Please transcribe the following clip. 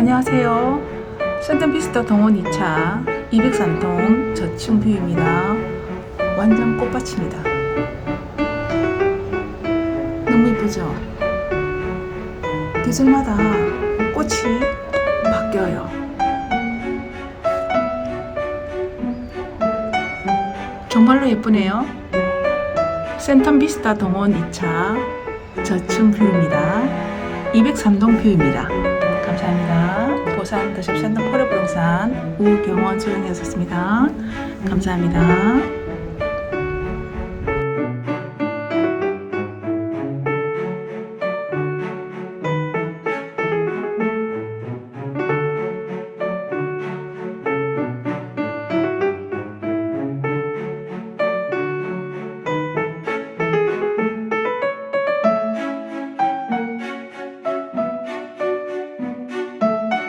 안녕하세요. 센텀피스타 동원 2차 203동 저층 뷰입니다. 완전 꽃밭입니다. 너무 예쁘죠? 계절마다 꽃이 바뀌어요. 정말로 예쁘네요. 센텀비스타 동원 2차 저층 뷰입니다. 203동 뷰입니다. 감사합니다. 보산 더샵 센터 포레부동산 우경원 소영이었습니다. 감사합니다.